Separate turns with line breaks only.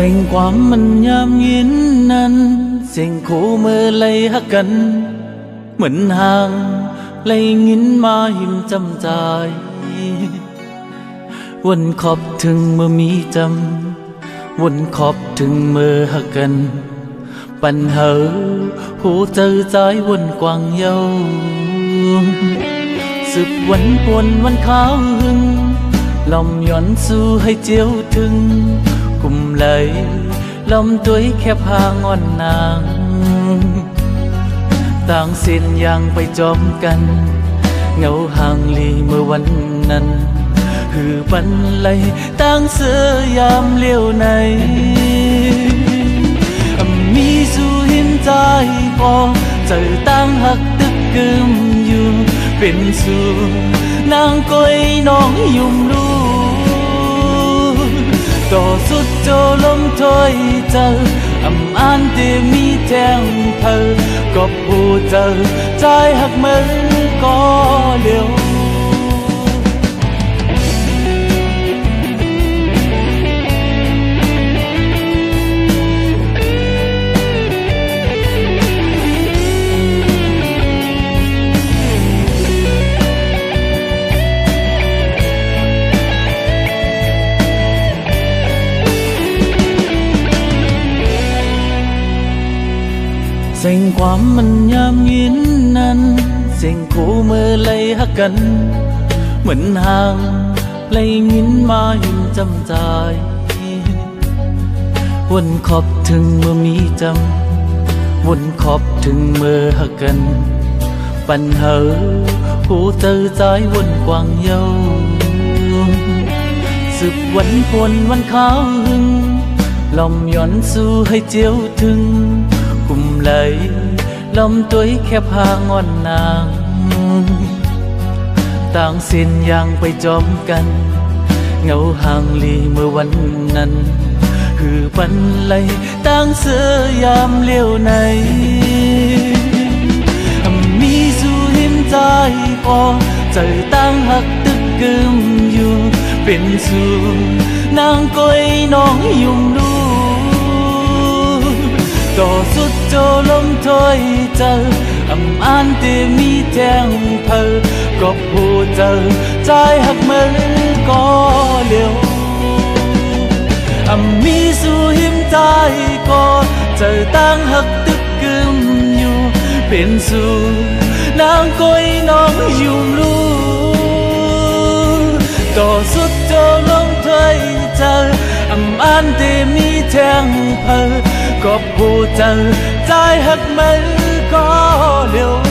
Xanh quá mình nham nghiến năn Xanh khổ mơ lây hắc cân Mình hàng lây nghiến ma hiểm chăm dài วนขอบถึงเมื่อมีจำ วนขอบถึงเมื่อหักกัน ปัญหาหูเจอใจวนกวางเยาสึกวันปวนวันขาวหึงลมย้อนสู้ให้เจียวถึง กุมไหลลมตัวแค่พางอนนางต่างเส้นยางไปจอมกันเงาห่างลีเมื่อวันนั้น hừ bắn lay tang sơ yam liêu này âm mi du hin tai po trời tang hắc tức cơm yu bên su nàng coi ต่อสุดโจลมถอยเจออำอ่านเตมีแทงเธอก็ผู้เจอใจหักมือก็เลียว สียงความมันยามยินนั้นสียงคู่มือเลยหักกัน เหมือนห่างเลยยินมาหินจำใจวนขอบถึงเมื่อมีจำวนขอบถึงเมื่อหักกัน ปัญหาหูเตอใจวนกวางเยาสึกวันพนวันขาวหึงลมย้อนสู้ให้เจียวถึง กุมไหลลมตัวแค่พางอนนางต่างสิ้นยางไปจอมกัน เงาห่างลีเมื่อวันนั้น คือปันไหลต่างเสือยามเลี้ยวในมีสู่หิมใจพอใจตั้งหักตึกกึมอยู่ เป็นสู่นางก้อยน้องยุ่มลู ต่อสุดโจลมถอยเจออำอ่านตีมีแจ้งเพอก็ผู้เจอใจหักมือก็เลี้ยวอำมีสู่หิมใจก็เจอตั้งหักตึกกึมอยู่เป็นสู่นางก้อยน้องยุ่มลูต่อสุดโจลมถอยเจออำอ่านตีมีแจ้งเพอ ก็ผู้เจอใจหักมันก็เร็ว